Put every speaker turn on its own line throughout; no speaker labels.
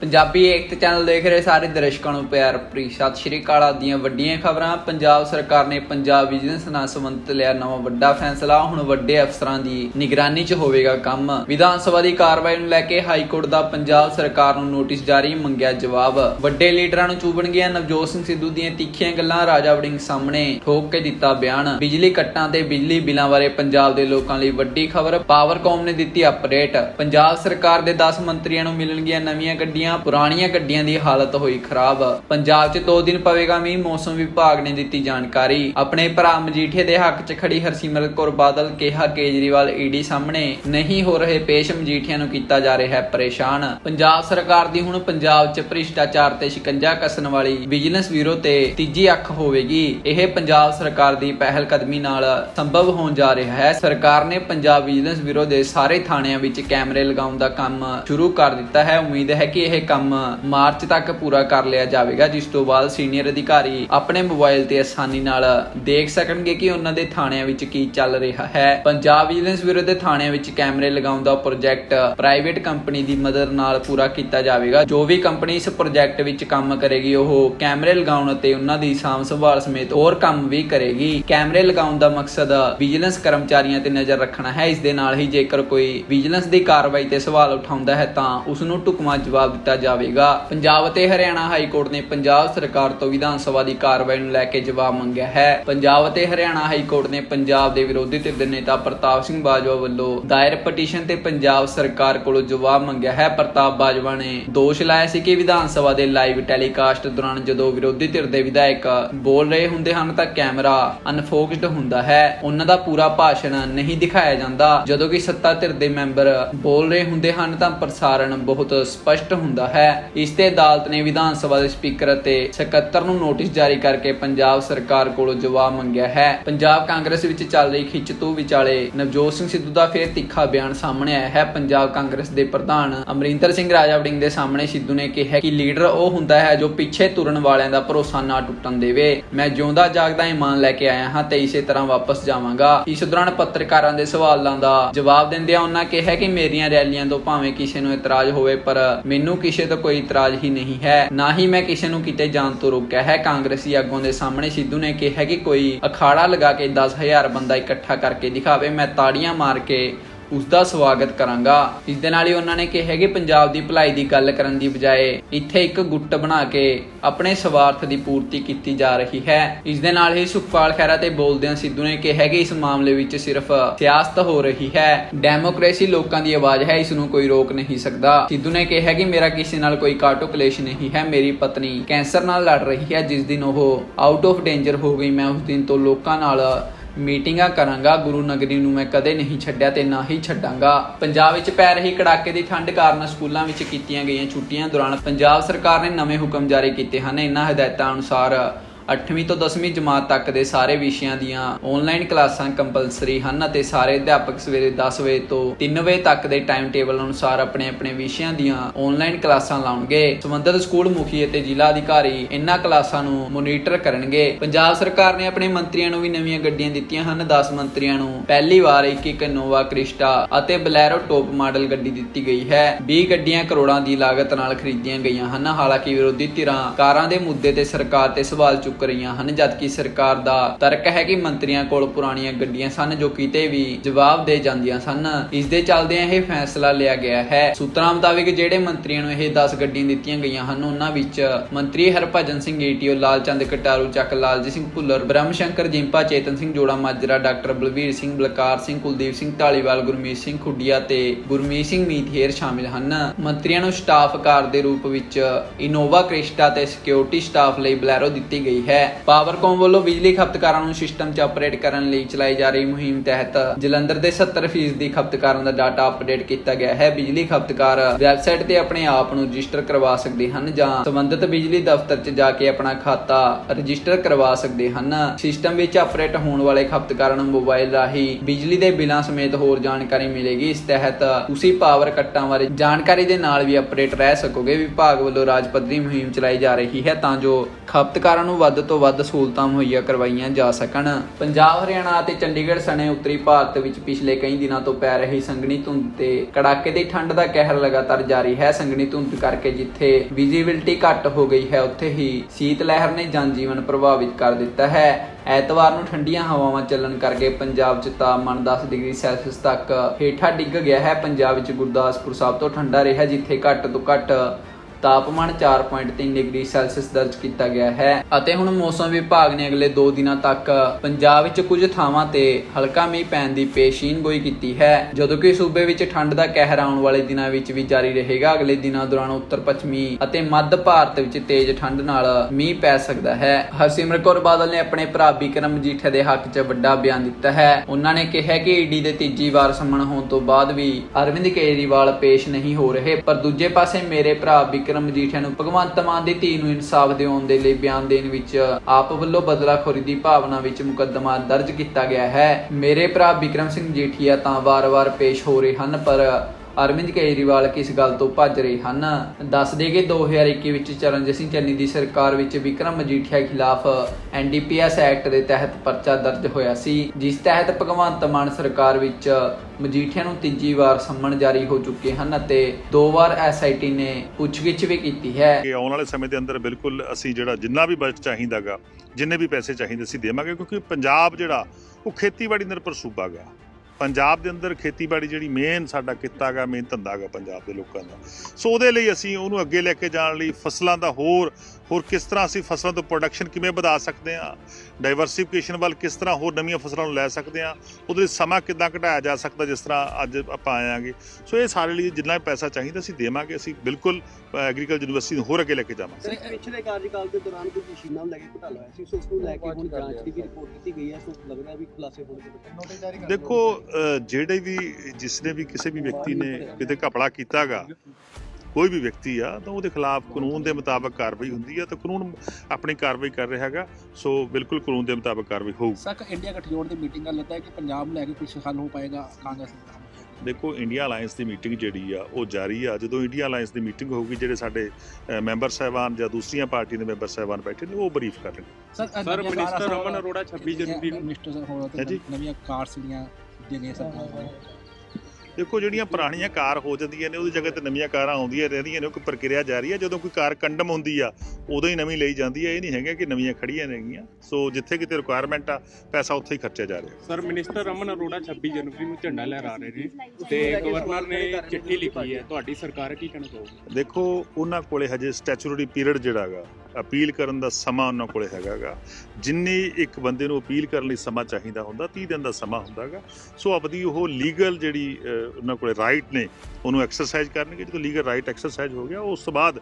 ਪੰਜਾਬੀ ਏਕਤਾ channel ਦੇਖ ਰਹੇ ਸਾਰੇ ਦਰਸ਼ਕਾਂ ਨੂੰ ਪਿਆਰ ਭਰੀ ਸਤਿ ਸ਼੍ਰੀ ਅਕਾਲ। ਆਦੀਆਂ ਵੱਡੀਆਂ ਖਬਰਾਂ, ਪੰਜਾਬ ਸਰਕਾਰ ਨੇ ਪੰਜਾਬ ਵਿਜੀਲੈਂਸ ਨਾਲ ਸੰਬੰਧਿਤ ਲਿਆ ਨਵਾਂ ਵੱਡਾ ਫੈਸਲਾ। ਹੁਣ ਵੱਡੇ ਅਫਸਰਾਂ ਦੀ ਨਿਗਰਾਨੀ 'ਚ ਹੋਵੇਗਾ ਕੰਮ। ਵਿਧਾਨ ਸਭਾ ਦੀ ਕਾਰਵਾਈ ਨੂੰ ਲੈ ਕੇ ਹਾਈ ਕੋਰਟ ਦਾ ਪੰਜਾਬ ਸਰਕਾਰ ਨੂੰ ਨੋਟਿਸ ਜਾਰੀ, ਮੰਗਿਆ ਜਵਾਬ। ਵੱਡੇ ਲੀਡਰਾਂ ਨੂੰ ਚੂਬਣਗੀਆਂ ਨਵਜੋਤ ਸਿੰਘ ਸਿੱਧੂ ਦੀਆਂ ਤਿੱਖੀਆਂ ਗੱਲਾਂ, ਰਾਜਾ ਵੜਿੰਗ ਸਾਹਮਣੇ ਠੋਕ ਕੇ ਦਿੱਤਾ ਬਿਆਨ। ਬਿਜਲੀ ਕੱਟਾਂ ਤੇ ਬਿਜਲੀ ਬਿੱਲਾਂ ਬਾਰੇ ਪੰਜਾਬ ਦੇ ਲੋਕਾਂ ਲਈ ਵੱਡੀ ਖਬਰ ਪਾਵਰਕੌਮ ਨੇ ਦਿੱਤੀ ਅਪਡੇਟ। ਪੰਜਾਬ ਸਰਕਾਰ ਦੇ 10 ਮੰਤਰੀਆਂ ਨੂੰ ਮਿਲਣਗੀਆਂ ਨਵੀਆਂ ਗੱਡੀਆਂ ਪੁਰਾਣੀਆਂ ਗੱਡੀਆਂ ਦੀ ਹਾਲਤ ਹੋਈ ਖਰਾਬ। ਪੰਜਾਬ 'ਚ 2 ਦਿਨ ਪਵੇਗਾ ਮੀਂਹ, ਮੌਸਮ ਵਿਭਾਗ ਨੇ ਦਿੱਤੀ ਜਾਣਕਾਰੀ। ਆਪਣੇ ਭਰਾ ਮਜੀਠੀਆ ਦੇ ਹੱਕ 'ਚ ਖੜੀ ਹਰਸਿਮਰਤ ਕੌਰ ਬਾਦਲ ਕਿਹਾ, ਕੇਜਰੀਵਾਲ, ਈਡੀ ਸਾਹਮਣੇ ਨਹੀਂ ਹੋ ਰਹੇ ਪੇਸ਼ ਮਜੀਠੀਆ ਨੂੰ ਕੀਤਾ ਜਾ ਰਿਹਾ ਹੈ ਪਰੇਸ਼ਾਨ। ਪੰਜਾਬ ਸਰਕਾਰ ਦੀ ਹੁਣ ਪੰਜਾਬ 'ਚ ਭ੍ਰਿਸ਼ਟਾਚਾਰ ਤੇ ਸ਼ਿਕੰਜਾ ਕੱਸਣ ਵਾਲੀ ਵਿਜੀਲੈਂਸ ਬਿਊਰੋ ਤੇ ਤੀਜੀ ਅੱਖ ਹੋਵੇਗੀ। ਇਹ ਪੰਜਾਬ ਸਰਕਾਰ ਦੀ ਪਹਿਲ ਕਦਮੀ ਨਾਲ ਸੰਭਵ ਹੋਣ ਜਾ ਰਿਹਾ ਹੈ। ਸਰਕਾਰ ਨੇ ਪੰਜਾਬ ਵਿਜੀਲੈਂਸ ਬਿਊਰੋ ਦੇ ਸਾਰੇ ਥਾਣਿਆਂ ਵਿੱਚ ਕੈਮਰੇ ਲਗਾਉਣ ਦਾ ਕੰਮ ਸ਼ੁਰੂ ਕਰ ਦਿੱਤਾ ਹੈ। ਉਮੀਦ ਹੈ ਕਿ ਇਹ ਕੰਮ ਮਾਰਚ ਤੱਕ ਪੂਰਾ ਕਰ ਲਿਆ ਜਾਵੇਗਾ, ਜਿਸ ਤੋਂ ਬਾਅਦ ਸੀਨੀਅਰ ਅਧਿਕਾਰੀ ਆਪਣੇ ਮੋਬਾਈਲ ਤੇ ਆਸਾਨੀ ਨਾਲ ਦੇਖ ਸਕਣਗੇ ਕਿ ਉਹਨਾਂ ਦੇ ਥਾਣਿਆਂ ਵਿੱਚ ਕੀ ਚੱਲ ਰਿਹਾ ਹੈ। ਪੰਜਾਬ ਵਿਜੀਲੈਂਸ ਬਿਊਰੋ ਦੇ ਥਾਣਿਆਂ ਵਿੱਚ ਕੈਮਰੇ ਲਗਾਉਣ ਦਾ ਪ੍ਰੋਜੈਕਟ ਪ੍ਰਾਈਵੇਟ ਕੰਪਨੀ ਦੀ ਮਦਦ ਨਾਲ ਪੂਰਾ ਕੀਤਾ ਜਾਵੇਗਾ। ਜੋ ਵੀ ਕੰਪਨੀ ਇਸ ਪ੍ਰੋਜੈਕਟ ਵਿੱਚ ਕੰਮ ਕਰੇਗੀ, ਉਹ ਕੈਮਰੇ ਲਗਾਉਣ ਅਤੇ ਉਹਨਾਂ ਦੀ ਸਾਂਭ ਸੰਭਾਲ ਸਮੇਤ ਹੋਰ ਕੰਮ ਵੀ ਕਰੇਗੀ। ਕੈਮਰੇ ਲਗਾਉਣ ਦਾ ਮਕਸਦ ਵਿਜੀਲੈਂਸ ਕਰਮਚਾਰੀਆਂ ਤੇ ਨਜ਼ਰ ਰੱਖਣਾ ਹੈ। ਇਸ ਦੇ ਨਾਲ ਹੀ ਜੇਕਰ ਕੋਈ ਵਿਜੀਲੈਂਸ ਦੀ ਕਾਰਵਾਈ ਤੇ ਸਵਾਲ ਉਠਾਉਂਦਾ ਹੈ, ਤਾਂ ਉਸ ਨੂੰ ਢੁਕਵਾਂ ਜਵਾਬ ਦਿੱਤਾ ਜਾਵੇਗਾ। ਪੰਜਾਬ ਅਤੇ ਹਰਿਆਣਾ ਹਾਈ ਕੋਰਟ ਨੇ ਪੰਜਾਬ ਸਰਕਾਰ ਤੋਂ ਵਿਧਾਨ ਸਭਾ ਦੀ ਕਾਰਵਾਈ ਨੂੰ ਲੈ ਕੇ ਜਵਾਬ ਮੰਗਿਆ ਹੈ। ਪੰਜਾਬ ਅਤੇ ਹਰਿਆਣਾ ਹਾਈ ਕੋਰਟ ਨੇ ਪੰਜਾਬ ਦੇ ਵਿਰੋਧੀ ਧਿਰ ਦੇ ਨੇਤਾ ਪ੍ਰਤਾਪ ਸਿੰਘ ਬਾਜਵਾ ਵੱਲੋਂ ਦਾਇਰ ਪਟੀਸ਼ਨ ਤੇ ਪੰਜਾਬ ਸਰਕਾਰ ਕੋਲੋਂ ਜਵਾਬ ਮੰਗਿਆ ਹੈ। ਪ੍ਰਤਾਪ ਬਾਜਵਾ ਨੇ ਦੋਸ਼ ਲਾਇਆ ਸੀ ਕਿ ਵਿਧਾਨ ਸਭਾ ਦੇ ਲਾਈਵ ਟੈਲੀਕਾਸਟ ਦੌਰਾਨ ਜਦੋਂ ਵਿਰੋਧੀ ਧਿਰ ਦੇ ਵਿਧਾਇਕ ਬੋਲ ਰਹੇ ਹੁੰਦੇ ਹਨ ਤਾਂ ਕੈਮਰਾ ਅਨਫੋਕਸਡ ਹੁੰਦਾ ਹੈ। ਉਹਨਾਂ ਦਾ ਪੂਰਾ ਭਾਸ਼ਣ ਨਹੀਂ ਦਿਖਾਇਆ ਜਾਂਦਾ। ਜਦੋਂ ਕਿ ਸੱਤਾ ਧਿਰ ਦੇ ਮੈਂਬਰ ਬੋਲ ਰਹੇ ਹੁੰਦੇ ਹਨ ਤਾਂ ਪ੍ਰਸਾਰਣ ਬਹੁਤ ਸਪਸ਼ਟ ਹੁੰਦਾ ਹੈ। ਇਸ ਤੇ ਅਦਾਲਤ ਨੇ ਵਿਧਾਨ ਸਭਾ ਦੇ ਸਪੀਕਰ ਅਤੇ ਸਕੱਤਰ ਨੂੰ ਨੋਟਿਸ ਜਾਰੀ ਕਰਕੇ ਪੰਜਾਬ ਸਰਕਾਰ ਕੋਲੋਂ ਜਵਾਬ ਮੰਗਿਆ ਹੈ। ਪੰਜਾਬ ਕਾਂਗਰਸ ਵਿੱਚ ਚੱਲ ਰਹੀ ਖਿੱਚਤੂ ਵਿਚਾਲੇ ਨਵਜੋਤ ਸਿੰਘ ਸਿੱਧੂ ਦਾ ਫੇਰ ਤਿੱਖਾ ਬਿਆਨ ਸਾਹਮਣੇ ਆਇਆ ਹੈ। ਪੰਜਾਬ ਕਾਂਗਰਸ ਦੇ ਪ੍ਰਧਾਨ ਅਮਰਿੰਦਰ ਸਿੰਘ ਰਾਜਾ ਦੇ ਸਾਹਮਣੇ ਸਿੱਧੂ ਨੇ ਕਿਹਾ ਕਿ ਲੀਡਰ ਉਹ ਹੁੰਦਾ ਹੈ ਜੋ ਪਿੱਛੇ ਤੁਰਨ ਵਾਲਿਆਂ ਦਾ ਭਰੋਸਾ ਨਾ ਟੁੱਟਣ ਦੇਵੇ। ਮੈਂ ਜਿਉਂਦਾ ਜਾਗਦਾ ਇਮਾਨ ਲੈ ਕੇ ਆਇਆ ਹਾਂ ਤੇ ਇਸੇ ਤਰ੍ਹਾਂ ਵਾਪਸ ਜਾਵਾਂਗਾ। ਇਸ ਦੌਰਾਨ ਪੱਤਰਕਾਰਾਂ ਦੇ ਸਵਾਲਾਂ ਦਾ ਜਵਾਬ ਦਿੰਦਿਆਂ ਉਹਨਾਂ ਕਿਹਾ ਕਿ ਮੇਰੀਆਂ ਰੈਲੀਆਂ ਤੋਂ ਭਾਵੇਂ ਕਿਸੇ ਨੂੰ ਇਤਰਾਜ਼ ਹੋਵੇ, ਪਰ ਮੈਨੂੰ ਕਿਸੇ ਤੋਂ ਕੋਈ ਇਤਰਾਜ਼ ਹੀ ਨਹੀਂ ਹੈ। ਨਾ ਹੀ ਮੈਂ ਕਿਸੇ ਨੂੰ ਕਿਤੇ ਜਾਣ ਤੋਂ ਰੋਕਿਆ ਹੈ। ਕਾਂਗਰਸੀ ਆਗੂਆਂ ਦੇ ਸਾਹਮਣੇ ਸਿੱਧੂ ਨੇ ਕਿਹਾ ਕਿ ਕੋਈ ਅਖਾੜਾ ਲਗਾ ਕੇ 10000 ਬੰਦਾ ਇਕੱਠਾ ਕਰਕੇ ਦਿਖਾਵੇ। ਮੈਂ ਤਾੜੀਆਂ ਮਾਰ ਕੇ ਉਸ ਦਾ ਸਵਾਗਤ ਕਰਾਂਗਾ। ਇਸ ਦੇ ਨਾਲ ਹੀ ਉਹਨਾਂ ਨੇ ਕਿਹਾ ਕਿ ਪੰਜਾਬ ਦੀ ਭਲਾਈ ਦੀ ਗੱਲ ਕਰਨ ਦੀ ਬਜਾਏ ਇੱਥੇ ਇੱਕ ਗੁੱਟ ਬਣਾ ਕੇ ਆਪਣੇ ਸਵਾਰਥ ਦੀ ਪੂਰਤੀ ਕੀਤੀ ਜਾ ਰਹੀ ਹੈ। ਇਸ ਦੇ ਨਾਲ ਹੀ ਸੁਖਪਾਲ ਖਹਿਰਾ ਤੇ ਬੋਲਦਿਆਂ ਸਿੱਧੂ ਨੇ ਕਿਹਾ ਕਿ ਇਸ ਮਾਮਲੇ ਵਿੱਚ ਸਿਰਫ ਸਿਆਸਤ ਹੋ ਰਹੀ ਹੈ। ਡੈਮੋਕ੍ਰੇਸੀ ਲੋਕਾਂ ਦੀ ਆਵਾਜ਼ ਹੈ, ਇਸ ਨੂੰ ਕੋਈ ਰੋਕ ਨਹੀਂ ਸਕਦਾ। ਸਿੱਧੂ ਨੇ ਕਿਹਾ ਕਿ ਮੇਰਾ ਕਿਸੇ ਨਾਲ ਕੋਈ ਕਾਟੋ ਕਲੇਸ਼ ਨਹੀਂ ਹੈ, ਮੇਰੀ ਪਤਨੀ ਕੈਂਸਰ ਨਾਲ ਲੜ ਰਹੀ ਹੈ, ਜਿਸ ਦਿਨ ਉਹ ਆਊਟ ਆਫ ਡੇਂਜਰ ਹੋ ਗਈ, ਮੈਂ ਉਸ ਦਿਨ ਤੋਂ ਲੋਕਾਂ ਨਾਲ ਮੀਟਿੰਗਾਂ ਕਰਾਂਗਾ, ਗੁਰੂ ਨਗਰੀ ਨੂੰ ਮੈਂ ਕਦੇ ਨਹੀਂ ਛੱਡਿਆ ਤੇ ਨਾ ਹੀ ਛੱਡਾਂਗਾ। ਪੰਜਾਬ ਵਿੱਚ ਪੈ ਰਹੀ ਕੜਾਕੇ ਦੀ ਠੰਡ ਕਾਰਨ ਸਕੂਲਾਂ ਵਿੱਚ ਕੀਤੀਆਂ ਗਈਆਂ ਛੁੱਟੀਆਂ ਦੌਰਾਨ ਪੰਜਾਬ ਸਰਕਾਰ ਨੇ ਨਵੇਂ ਹੁਕਮ ਜਾਰੀ ਕੀਤੇ ਹਨ। ਇਹਨਾਂ ਹਦਾਇਤਾਂ ਅਨੁਸਾਰ 8ਵੀਂ ਤੋਂ 10ਵੀਂ ਜਮਾਤ ਤੱਕ ਦੇ ਸਾਰੇ ਵਿਸ਼ਿਆਂ ਦੀਆਂ ਆਨਲਾਈਨ ਕਲਾਸਾਂ ਕੰਪਲਸਰੀ ਹਨ ਅਤੇ ਸਾਰੇ ਅਧਿਆਪਕ ਸਵੇਰੇ 10 ਵਜੇ ਤੋਂ 3 ਵਜੇ ਤੱਕ ਦੇ ਟਾਈਮ ਟੇਬਲ ਅਨੁਸਾਰ ਆਪਣੇ ਆਪਣੇ ਵਿਸ਼ਿਆਂ ਦੀਆਂ ਆਨਲਾਈਨ ਕਲਾਸਾਂ ਲਾਉਣਗੇ। ਸੰਬੰਧਿਤ ਸਕੂਲ ਮੁਖੀ ਅਤੇ ਜ਼ਿਲ੍ਹਾ ਅਧਿਕਾਰੀ ਇਹਨਾਂ ਕਲਾਸਾਂ ਨੂੰ ਮੋਨੀਟਰ ਕਰਨਗੇ। ਪੰਜਾਬ ਸਰਕਾਰ ਨੇ ਆਪਣੇ ਮੰਤਰੀਆਂ ਨੂੰ ਵੀ ਨਵੀਆਂ ਗੱਡੀਆਂ ਦਿੱਤੀਆਂ ਹਨ। 10 ਮੰਤਰੀਆਂ ਨੂੰ ਪਹਿਲੀ ਵਾਰ ਇੱਕ ਇੱਕ ਨੋਵਾ ਕ੍ਰਿਸਟਾ ਅਤੇ ਬਲੈਰੋ ਟੋਪ ਮਾਡਲ ਗੱਡੀ ਦਿੱਤੀ ਗਈ ਹੈ। 20 ਗੱਡੀਆਂ ਕਰੋੜਾਂ ਦੀ ਲਾਗਤ ਨਾਲ ਖਰੀਦੀਆਂ ਗਈਆਂ ਹਨ। ਹਾਲਾਂਕਿ ਵਿਰੋਧੀ ਧਿਰਾਂ ਕਾਰਾਂ ਦੇ ਮੁੱਦੇ ਤੇ ਸਰਕਾਰ ਤੇ ਸਵਾਲ ਚੁੱਕ ਚੁੱਕ ਰਹੀਆਂ ਹਨ, ਜਦਕਿ ਸਰਕਾਰ ਦਾ ਤਰਕ ਹੈ ਕਿ ਮੰਤਰੀਆਂ ਕੋਲ ਪੁਰਾਣੀਆਂ ਗੱਡੀਆਂ ਸਨ ਜੋ ਕਿਤੇ ਵੀ ਜਵਾਬ ਦੇ ਜਾਂਦੀਆਂ ਸਨ। ਇਸ ਦੇ ਚੱਲਦਿਆਂ ਇਹ ਫੈਸਲਾ ਲਿਆ ਗਿਆ ਹੈ। ਸੂਤਰਾਂ ਮੁਤਾਬਿਕ ਜਿਹੜੇ ਮੰਤਰੀਆਂ ਨੂੰ ਇਹ 10 ਗੱਡੀਆਂ ਦਿੱਤੀਆਂ ਗਈਆਂ ਹਨ, ਉਹਨਾਂ ਵਿੱਚ ਮੰਤਰੀ ਹਰਭਜਨ ਸਿੰਘ ਏਟੀਓ ਲਾਲਚੰਦ ਕਟਾਰੂ, ਚੱਕ ਲਾਲਜੀ ਸਿੰਘ ਭੁੱਲਰ, ਬ੍ਰਹਮ ਸ਼ੰਕਰ, ਜਿੰਪਾ ਚੇਤਨ ਸਿੰਘ, ਜੋੜਾ ਮਾਜਰਾ, ਡਾਕਟਰ ਬਲਵੀਰ ਸਿੰਘ, ਬਲਕਾਰ ਸਿੰਘ, ਕੁਲਦੀਪ ਸਿੰਘ ਢਾਲੀਵਾਲ ਗੁਰਮੀਤ ਸਿੰਘ ਖੁੱਡੀਆ ਤੇ ਗੁਰਮੀਤ ਸਿੰਘ ਮੀਥੇਰ ਸ਼ਾਮਿਲ ਹਨ। ਮੰਤਰੀਆਂ ਨੂੰ ਸਟਾਫ ਕਾਰ ਦੇ ਰੂਪ ਵਿੱਚ ਇਨੋਵਾ ਕ੍ਰਿਸਟਾ ਤੇ ਸਿਕਿਉਰਿਟੀ ਸਟਾਫ ਲਈ ਬਲੈਰੋ ਦਿੱਤੀ ਗਈ ਹੈ। ਪਾਵਰਕੌਮ ਵੱਲੋਂ ਬਿਜਲੀ ਖਪਤਕਾਰਾਂ ਨੂੰ ਸਿਸਟਮ 'ਚ ਅਪਡੇਟ ਕਰਨ ਲਈ ਚਲਾਈ ਜਾ ਰਹੀ ਮੁਹਿੰਮ ਤਹਿਤ ਜਲੰਧਰ ਦੇ 70% ਦੀ ਖਪਤਕਾਰਾਂ ਦਾ ਡਾਟਾ ਅਪਡੇਟ ਕੀਤਾ ਗਿਆ ਹੈ। ਬਿਜਲੀ ਖਪਤਕਾਰ ਵੈਬਸਾਈਟ ਤੇ ਆਪਣੇ ਆਪ ਨੂੰ ਰਜਿਸਟਰ ਕਰਵਾ ਸਕਦੇ ਹਨ ਜਾਂ ਸੰਬੰਧਿਤ ਬਿਜਲੀ ਦਫ਼ਤਰ 'ਚ ਜਾ ਕੇ ਆਪਣਾ ਖਾਤਾ ਰਜਿਸਟਰ ਕਰਵਾ ਸਕਦੇ ਹਨ। ਸਿਸਟਮ ਵਿੱਚ ਅਪਡੇਟ ਹੋਣ ਵਾਲੇ ਖਪਤਕਾਰਾਂ ਨੂੰ ਮੋਬਾਈਲ ਰਾਹੀਂ ਬਿਜਲੀ ਦੇ ਬਿੱਲਾਂ ਸਮੇਤ ਹੋਰ ਜਾਣਕਾਰੀ ਮਿਲੇਗੀ। ਇਸ ਤਹਿਤ ਤੁਸੀਂ ਪਾਵਰ ਕੱਟਾਂ ਬਾਰੇ ਜਾਣਕਾਰੀ ਦੇ ਨਾਲ ਵੀ ਅਪਡੇਟ ਰਹਿ ਸਕੋਗੇ। ਵਿਭਾਗ ਵੱਲੋਂ ਰਾਜ ਪੱਧਰੀ ਮੁਹਿੰਮ ਚਲਾਈ ਜਾ ਰਹੀ ਹੈ ਤਾਂ ਜੋ ਖਪਤਕਾਰਾਂ ਨੂੰ ਵੱਧ ਵੱਧ ਤੋਂ ਵੱਧ ਸਹੂਲਤਾਂ ਮੁਹੱਈਆ ਕਰਵਾਈਆਂ ਜਾ ਸਕਣ। ਪੰਜਾਬ, ਹਰਿਆਣਾ ਅਤੇ ਚੰਡੀਗੜ੍ਹ ਸਣੇ ਉੱਤਰੀ ਭਾਰਤ ਵਿੱਚ ਪਿਛਲੇ ਕਈ ਦਿਨਾਂ ਤੋਂ ਪੈ ਰਹੀ ਸੰਘਣੀ ਧੁੰਦ ਤੇ ਕੜਾਕੇ ਦੀ ਠੰਡ ਦਾ ਕਹਿਰ ਲਗਾਤਾਰ ਜਾਰੀ ਹੈ। ਸੰਘਣੀ ਧੁੰਦ ਕਰਕੇ ਜਿੱਥੇ ਵਿਜ਼ਿਬਿਲਟੀ ਘੱਟ ਹੋ ਗਈ ਹੈ, ਉੱਥੇ ਹੀ ਸੀਤ ਲਹਿਰ ਨੇ ਜਨਜੀਵਨ ਪ੍ਰਭਾਵਿਤ ਕਰ ਦਿੱਤਾ ਹੈ। ਐਤਵਾਰ ਨੂੰ ਠੰਡੀਆਂ ਹਵਾਵਾਂ ਚੱਲਣ ਕਰਕੇ ਪੰਜਾਬ 'ਚ ਤਾਪਮਾਨ 10 ਡਿਗਰੀ ਸੈਲਸੀਅਸ ਤੱਕ ਹੇਠਾਂ ਡਿੱਗ ਗਿਆ ਹੈ। ਪੰਜਾਬ ਵਿੱਚ ਗੁਰਦਾਸਪੁਰ ਸਾਹਿਬ ਤੋਂ ਠੰਡਾ ਰਿਹਾ, ਜਿੱਥੇ ਘੱਟ ਤੋਂ ਘੱਟ ਤਾਪਮਾਨ 4.3 ਡਿਗਰੀ ਸੈਲਸੀਅਸ ਦਰਜ ਕੀਤਾ ਗਿਆ ਹੈ ਅਤੇ ਹੁਣ ਮੌਸਮ ਵਿਭਾਗ ਨੇ ਅਗਲੇ 2 ਦਿਨਾਂ ਤੱਕ ਪੰਜਾਬ ਵਿੱਚ ਕੁਝ ਥਾਵਾਂ ਤੇ ਹਲਕਾ ਮੀਂਹ ਪੈਣ ਦੀ ਪੇਸ਼ੀਨਗੋਈ ਕੀਤੀ ਹੈ। ਜਦੋਂ ਕਿ ਸੂਬੇ ਵਿੱਚ ਠੰਡ ਦਾ ਕਹਿਰ ਆਉਣ ਵਾਲੇ ਦਿਨਾਂ ਵਿੱਚ ਵੀ ਜਾਰੀ ਰਹੇਗਾ। ਅਗਲੇ ਦਿਨਾਂ ਦੌਰਾਨ ਉੱਤਰ ਪੱਛਮੀ ਅਤੇ ਮੱਧ ਭਾਰਤ ਵਿੱਚ ਤੇਜ਼ ਠੰਡ ਨਾਲ ਮੀਂਹ ਪੈ ਸਕਦਾ ਹੈ। ਹਰਸਿਮਰਤ ਕੌਰ ਬਾਦਲ ਨੇ ਆਪਣੇ ਭਰਾ ਬਿਕਰਮ ਮਜੀਠੀਆ ਦੇ ਹੱਕ 'ਚ ਵੱਡਾ ਬਿਆਨ ਦਿੱਤਾ ਹੈ। ਉਹਨਾਂ ਨੇ ਕਿਹਾ ਕਿ ਈਡੀ ਦੇ ਤੀਜੀ ਵਾਰ ਸੰਮਣ ਹੋਣ ਤੋਂ ਬਾਅਦ ਵੀ ਅਰਵਿੰਦ ਕੇਜਰੀਵਾਲ ਪੇਸ਼ ਨਹੀਂ ਹੋ ਰਹੇ, ਪਰ ਦੂਜੇ ਪਾਸੇ ਮੇਰੇ ਭਰਾ ਬਿਕਰਮ ਮਜੀਠੀਆ ਨੂੰ ਭਗਵੰਤ ਮਾਨ ਦੀ ਧੀ ਨੂੰ ਇਨਸਾਫ ਦਿਵਾਉਣ ਦੇ ਲਈ ਬਿਆਨ ਦੇਣ ਵਿੱਚ ਆਪ ਵੱਲੋਂ ਬਦਲਾਖੋਰੀ ਦੀ ਭਾਵਨਾ ਵਿੱਚ ਮੁਕੱਦਮਾ ਦਰਜ ਕੀਤਾ ਗਿਆ ਹੈ। ਮੇਰੇ ਭਰਾ ਬਿਕਰਮ ਸਿੰਘ ਮਜੀਠੀਆ ਤਾਂ ਵਾਰ-ਵਾਰ ਪੇਸ਼ ਹੋ ਰਹੇ ਹਨ, ਪਰ ਅਰਵਿੰਦ ਕੇਜਰੀਵਾਲ ਕਿਸ ਗੱਲ ਤੋਂ ਭੱਜ ਰਹੇ ਹਨ? ਦੱਸ ਦੇ ਕਿ 2021 ਵਿੱਚ ਚਰਨਜੀਤ ਸਿੰਘ ਚੰਨੀ ਦੀ ਸਰਕਾਰ ਵਿੱਚ ਵਿਕਰਮ ਮਜੀਠੀਆ ਖਿਲਾਫ ਐਨਡੀਪੀਐਸ ਐਕਟ ਦੇ ਤਹਿਤ ਪਰਚਾ ਦਰਜ ਹੋਇਆ ਸੀ, ਜਿਸ ਤਹਿਤ ਭਗਵੰਤ ਮਾਨ ਸਰਕਾਰ ਵਿੱਚ ਮਜੀਠੀਆ ਨੂੰ ਤੀਜੀ ਵਾਰ ਸੰਮਣ ਜਾਰੀ ਹੋ ਚੁੱਕੇ ਹਨ ਅਤੇ ਦੋ ਵਾਰ ਐਸਆਈਟੀ ਨੇ ਪੁੱਛਗਿੱਛ ਵੀ ਕੀਤੀ ਹੈ।
ਕਿ ਆਉਣ ਵਾਲੇ ਸਮੇਂ ਦੇ ਅੰਦਰ ਬਿਲਕੁਲ ਅਸੀਂ ਜਿਹੜਾ ਜਿੰਨਾ ਵੀ ਬਜਟ ਚਾਹੀਦਾਗਾ, ਜਿੰਨੇ ਵੀ ਪੈਸੇ ਚਾਹੀਦੇ ਅਸੀਂ ਦੇਵਾਂਗੇ, ਕਿਉਂਕਿ ਪੰਜਾਬ ਜਿਹੜਾ ਉਹ ਖੇਤੀਬਾੜੀ ਨਿਰਭਰ ਸੂਬਾ ਗਾ ਪੰਜਾਬ ਦੇ ਅੰਦਰ ਖੇਤੀਬਾੜੀ ਜਿਹੜੀ ਮੇਨ ਸਾਡਾ ਕਿੱਤਾ ਗਾ ਮੇਨ ਧੰਦਾ ਗਾ ਪੰਜਾਬ ਦੇ ਲੋਕਾਂ ਦਾ। ਸੋ ਉਹਦੇ ਲਈ ਅਸੀਂ ਉਹਨੂੰ ਅੱਗੇ ਲੈ ਕੇ ਜਾਣ ਲਈ ਫਸਲਾਂ ਦਾ ਹੋਰ ਹੋਰ ਕਿਸ ਤਰ੍ਹਾਂ ਅਸੀਂ ਫਸਲਾਂ ਤੋਂ ਪ੍ਰੋਡਕਸ਼ਨ ਕਿਵੇਂ ਵਧਾ ਸਕਦੇ ਹਾਂ? ਡਾਈਵਰਸਿਫਿਕੇਸ਼ਨ ਵੱਲ ਕਿਸ ਤਰ੍ਹਾਂ ਹੋਰ ਨਵੀਆਂ ਫਸਲਾਂ ਨੂੰ ਲੈ ਸਕਦੇ ਹਾਂ? ਉਹਦੇ ਲਈ ਸਮਾਂ ਕਿੱਦਾਂ ਘਟਾਇਆ ਜਾ ਸਕਦਾ ਜਿਸ ਤਰ੍ਹਾਂ ਅੱਜ ਆਪਾਂ ਆਏਆਂਗੇ ਸੋ ਇਹ ਸਾਰੇ ਲਈ ਜਿੰਨਾ ਪੈਸਾ ਚਾਹੀਦਾ ਅਸੀਂ ਦੇਵਾਂਗੇ ਅਸੀਂ ਬਿਲਕੁਲ ਐਗਰੀਕਲਚਰ ਯੂਨੀਵਰਸਿਟੀ ਨੂੰ ਹੋਰ ਅੱਗੇ ਲੈ ਕੇ ਜਾਵਾਂਗੇ।
ਪਿਛਲੇ ਕਾਰਜਕਾਲ ਦੇ ਦੌਰਾਨ ਕੋਈ ਮਸ਼ੀਨਾਂ ਨੂੰ ਲੈ ਕੇ ਘੁਟਾਲਾ ਹੋਇਆ ਸੀ ਸੋ ਉਸ ਨੂੰ ਲੈ ਕੇ ਹੁਣ ਜਾਂਚ ਦੀ ਵੀ ਰਿਪੋਰਟ ਕੀਤੀ ਗਈ ਹੈ ਸੋ ਲੱਗਦਾ ਵੀ ਖੁਲਾਸੇ ਹੋਣਗੇ
ਦੇਖੋ ਅ, ਜਿਹੜੇ ਵੀ ਜਿਸਨੇ ਵੀ ਕਿਸੇ ਵੀ ਵਿਅਕਤੀ ਨੇ ਕਿਤੇ ਘਪਲਾ ਕੀਤਾਗਾ ਕੋਈ ਵੀ ਵਿਅਕਤੀ ਆ ਤਾਂ ਉਹਦੇ ਖਿਲਾਫ ਕਾਨੂੰਨ ਦੇ ਮੁਤਾਬਕ ਕਾਰਵਾਈ ਹੁੰਦੀ ਆ ਤਾਂ ਕਾਨੂੰਨ ਆਪਣੀ ਕਾਰਵਾਈ ਕਰ ਰਿਹਾ ਹੈਗਾ ਸੋ ਬਿਲਕੁਲ ਕਾਨੂੰਨ ਦੇ ਮੁਤਾਬਕ ਕਾਰਵਾਈ ਹੋਊ।
ਸਰ ਇੰਡੀਆ ਗਠਜੋੜ ਦੀ ਮੀਟਿੰਗ ਦਾ ਲੱਗਦਾ ਹੈ ਕਿ ਪੰਜਾਬ ਲੈ ਕੇ ਕੁਝ ਹੱਲ ਹੋ ਪਾਏਗਾ ਕਾਂਗਰਸ ਦਾ
ਦੇਖੋ ਇੰਡੀਆ ਅਲਾਈਅੰਸ ਦੀ ਮੀਟਿੰਗ ਜਿਹੜੀ ਆ ਉਹ ਜਾਰੀ ਆ। ਜਦੋਂ ਇੰਡੀਆ ਅਲਾਈਅੰਸ ਦੀ ਮੀਟਿੰਗ ਹੋਊਗੀ ਜਿਹੜੇ ਸਾਡੇ ਮੈਂਬਰ ਸਾਹਿਬਾਨ ਜਾਂ ਦੂਸਰੀਆਂ ਪਾਰਟੀ ਦੇ ਮੈਂਬਰ ਸਾਹਿਬਾਨ ਬੈਠੇ ਨੇ ਉਹ ਬਰੀਫ ਕਰਨਗੇ
ਸਰ
ਮਿਨਿਸਟਰ ਰਮਨ ਅਰੋੜਾ 26 ਜਨਵਰੀ ਨੂੰ-
ਮਿਨਿਸਟਰ ਸਰ ਹੋਣਾ
ਹੈ
ਤੇ। ਨਵੀਆਂ ਕਾਰਸ ਜਿਹੜੀਆਂ ਦਿੱਤੀਆਂ ਗਈਆਂ ਸਰਕਾਰ ਨੂੰ
ਦੇਖੋ ਜਿਹੜੀਆਂ ਪੁਰਾਣੀਆਂ ਕਾਰ ਹੋ ਜਾਂਦੀਆਂ ਨੇ ਉਹਦੀ ਜਗ੍ਹਾ ਤੇ ਨਵੀਆਂ ਕਾਰਾਂ ਆਉਂਦੀਆਂ ਰਹਿੰਦੀਆਂ ਨੇ ਉਹ ਕੋਈ ਪ੍ਰਕਿਰਿਆ ਜਾਰੀ ਹੈ ਜਦੋਂ ਕੋਈ ਕਾਰ ਕੰਡਮ ਹੁੰਦੀ ਆ ਉਦੋਂ ਹੀ ਨਵੀਂ ਲਈ ਜਾਂਦੀ ਹੈ ਇਹ ਨਹੀਂ ਹੈਗਾ ਕਿ ਨਵੀਆਂ ਖੜੀਆਂ ਨੇਗੀਆਂ। ਸੋ ਜਿੱਥੇ ਕਿਤੇ ਰਿਕੁਆਇਰਮੈਂਟ ਆ ਪੈਸਾ ਉੱਥੇ ਹੀ ਖਰਚਿਆ ਜਾ ਰਿਹਾ।
ਸਰ ਮਿਨਿਸਟਰ ਰਮਨ ਅਰੋੜਾ 26 ਜਨਵਰੀ ਨੂੰ ਝੰਡਾ ਲਹਿਰਾ ਰਹੇ ਨੇ ਤੇ ਗਵਰਨਰ ਨੇ ਚਿੱਠੀ ਲਿਖੀ ਹੈ। ਤੁਹਾਡੀ ਸਰਕਾਰ ਕੀ ਕਹਿਣਾ ਚਾਹੋਗੇ?
ਦੇਖੋ ਉਹਨਾਂ ਕੋਲੇ ਹਜੇ ਸਟੈਚੂਟਰੀ ਪੀਰੀਅਡ ਜਿਹੜਾਗਾ ਅਪੀਲ ਕਰਨ ਦਾ ਸਮਾਂ ਉਹਨਾਂ ਕੋਲੇ ਹੈਗਾਗਾ ਜਿੰਨੀ ਇੱਕ ਬੰਦੇ ਨੂੰ ਅਪੀਲ ਕਰਨ ਲਈ ਸਮਾਂ ਚਾਹੀਦਾ ਹੁੰਦਾ 30 ਦਿਨ ਦਾ ਸਮਾਂ ਹੁੰਦਾਗਾ ਸੋ ਆਪਦੀ ਉਹ ਲੀਗਲ ਜਿਹੜੀ ਉਹਨਾਂ ਕੋਲੇ ਰਾਈਟ ਨੇ ਉਹਨੂੰ ਐਕਸਰਸਾਈਜ਼ ਕਰਨਗੇ। ਜਦੋਂ ਲੀਗਲ ਰਾਈਟ ਐਕਸਰਸਾਈਜ਼ ਹੋ ਗਿਆ ਉਸ ਤੋਂ ਬਾਅਦ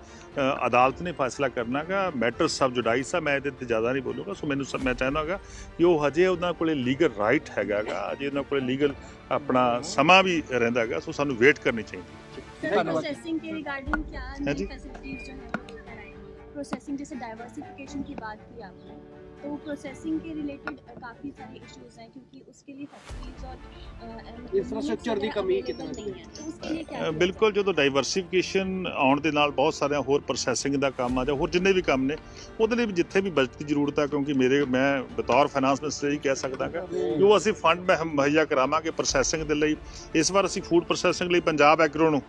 ਅਦਾਲਤ ਨੇ ਫੈਸਲਾ ਕਰਨਾਗਾ ਮੈਟਰ ਸਬ ਜੁਡਾਈ ਸਾ ਮੈਂ ਇਹਦੇ ਤੇ ਜ਼ਿਆਦਾ ਨਹੀਂ ਬੋਲੂਗਾ। ਸੋ ਮੈਨੂੰ ਮੈਂ ਚਾਹਨਾਗਾ ਕਿ ਉਹ ਹਜੇ ਉਹਨਾਂ ਕੋਲੇ ਲੀਗਲ ਰਾਈਟ ਹੈਗਾਗਾ ਅਜੇ ਉਹਨਾਂ ਕੋਲੇ ਲੀਗਲ ਆਪਣਾ ਸਮਾਂ ਵੀ ਰਹਿੰਦਾਗਾ ਸੋ ਸਾਨੂੰ ਵੇਟ ਕਰਨੀ ਚਾਹੀਦੀ ਹੈ।
ਧੰਨਵਾਦ।
ਪ੍ਰੋਸੈਸਿੰਗ
ਕੇ ਰਿਗਾਰਡਿੰਗ ਕੀ ਫੈਸਿਲਿਟੀਜ਼ ਜੋ? ਹੈ प्रोसेसिंग जैसे डाइवर्सिफिकेशन की बात की आपने तो प्रोसेसिंग के रिलेटेड काफ़ी सारे इश्यूज हैं क्योंकि उसके लिए फैक्ट्रीज और अ, अ,
Infrastructure ਦੀ ਕਮੀ
available
ਕਿਤੇ ਨਾ
नहीं है तो उसके लिए क्या
ਅ,
किया
ਬਿਲਕੁਲ ਜਦੋਂ ਡਾਈਵਰਸਿਫਿਕੇਸ਼ਨ ਆਉਣ ਦੇ ਨਾਲ ਬਹੁਤ ਸਾਰਿਆਂ ਹੋਰ ਪ੍ਰੋਸੈਸਿੰਗ ਦਾ ਕੰਮ ਆ ਜਾਂ ਹੋਰ ਜਿੰਨੇ ਵੀ ਕੰਮ ਨੇ ਉਹਦੇ ਲਈ ਵੀ ਜਿੱਥੇ ਵੀ ਬਜਟ ਦੀ ਜ਼ਰੂਰਤ ਆ ਕਿਉਂਕਿ ਮੇਰੇ ਮੈਂ ਬਤੌਰ ਫਾਈਨਾਂਸ ਮਿਨਿਸਟਰ ਹੀ ਕਹਿ ਸਕਦਾਗਾ ਕਿ ਉਹ ਅਸੀਂ ਫੰਡ ਮੁਹੱਈਆ ਕਰਾਵਾਂਗੇ ਪ੍ਰੋਸੈਸਿੰਗ ਦੇ ਲਈ ਇਸ ਵਾਰ ਅਸੀਂ ਫੂਡ ਪ੍ਰੋਸੈਸਿੰਗ ਲਈ ਪੰਜਾਬ ਐਗਰੋ ਨੂੰ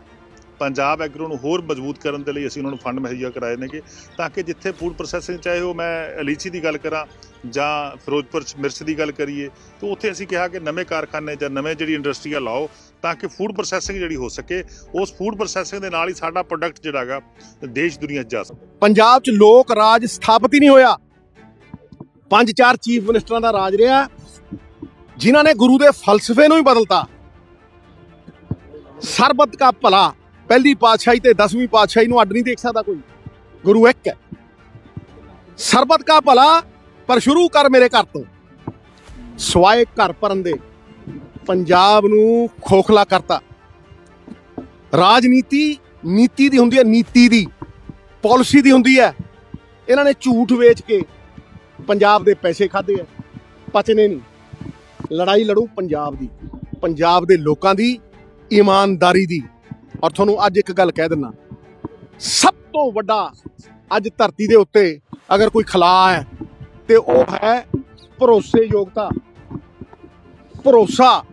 ਪੰਜਾਬ ਐਗਰੋ ਨੂੰ ਹੋਰ ਮਜ਼ਬੂਤ ਕਰਨ ਦੇ ਲਈ ਅਸੀਂ ਉਹਨਾਂ ਨੂੰ ਫੰਡ ਮੁਹੱਈਆ ਕਰਾਏ ਨੇਗੇ ਤਾਂ ਕਿ ਜਿੱਥੇ ਫੂਡ ਪ੍ਰੋਸੈਸਿੰਗ ਚਾਹੇ ਉਹ ਮੈਂ ਅਲੀਚੀ ਦੀ ਗੱਲ ਕਰਾਂ ਜਾਂ ਫਿਰੋਜ਼ਪੁਰ 'ਚ ਮਿਰਚ ਦੀ ਗੱਲ ਕਰੀਏ, ਤਾਂ ਉੱਥੇ ਅਸੀਂ ਕਿਹਾ ਕਿ ਨਵੇਂ ਕਾਰਖਾਨੇ ਜਾਂ ਨਵੇਂ ਜਿਹੜੀ ਇੰਡਸਟਰੀਆਂ ਲਾਓ ਤਾਂ ਕਿ ਫੂਡ ਪ੍ਰੋਸੈਸਿੰਗ ਜਿਹੜੀ ਹੋ ਸਕੇ, ਉਸ ਫੂਡ ਪ੍ਰੋਸੈਸਿੰਗ ਦੇ ਨਾਲ ਹੀ ਸਾਡਾ ਪ੍ਰੋਡਕਟ ਜਿਹੜਾ ਹੈਗਾ, ਦੇਸ਼ ਦੁਨੀਆ 'ਚ ਜਾ ਸਕੇ।
ਪੰਜਾਬ 'ਚ ਲੋਕ ਰਾਜ ਸਥਾਪਿਤ ਹੀ ਨਹੀਂ ਹੋਇਆ। ਪੰਜ ਚਾਰ ਚੀਫ ਮਿਨਿਸਟਰਾਂ ਦਾ ਰਾਜ ਰਿਹਾ, ਜਿਨ੍ਹਾਂ ਨੇ ਗੁਰੂ ਦੇ ਫਲਸਫੇ ਨੂੰ ਹੀ ਬਦਲਤਾ। ਸਰਬਤ ਦਾ ਭਲਾ। ਪਹਿਲੀ ਪਾਤਸ਼ਾਹੀ ਤੇ 10ਵੀਂ ਪਾਤਸ਼ਾਹੀ ਨੂੰ ਅੱਡ ਨਹੀਂ ਦੇਖ ਸਕਦਾ ਕੋਈ। ਗੁਰੂ ਇੱਕ ਹੈ। ਸਰਬਤ ਦਾ ਭਲਾ, ਪਰ ਸ਼ੁਰੂ ਕਰ ਮੇਰੇ ਘਰ ਤੋਂ। ਸਵਾਏ ਘਰ ਭਰਨ ਦੇ। ਪੰਜਾਬ ਨੂੰ ਖੋਖਲਾ ਕਰਤਾ। ਰਾਜਨੀਤੀ ਨੀਤੀ ਦੀ ਹੁੰਦੀ ਹੈ, ਨੀਤੀ ਦੀ। ਪਾਲਿਸੀ ਦੀ ਹੁੰਦੀ ਹੈ। ਇਹਨਾਂ ਨੇ ਝੂਠ ਵੇਚ ਕੇ ਪੰਜਾਬ ਦੇ ਪੈਸੇ ਖਾਦੇ ਆ। ਪਚਨੇ ਨਹੀਂ। ਲੜਾਈ ਲੜੂ ਪੰਜਾਬ ਦੀ। ਪੰਜਾਬ ਦੇ ਲੋਕਾਂ ਦੀ, ਇਮਾਨਦਾਰੀ ਦੀ। ਔਰ ਤੁਹਾਨੂੰ ਅੱਜ ਇੱਕ ਗੱਲ ਕਹਿ ਦਿੰਨਾ ਸਭ ਤੋਂ ਵੱਡਾ ਅੱਜ ਧਰਤੀ ਦੇ ਉੱਤੇ ਅਗਰ ਕੋਈ ਖਲਾ ਹੈ, ਤੇ ਉਹ ਹੈ ਭਰੋਸੇਯੋਗਤਾ। ਭਰੋਸਾ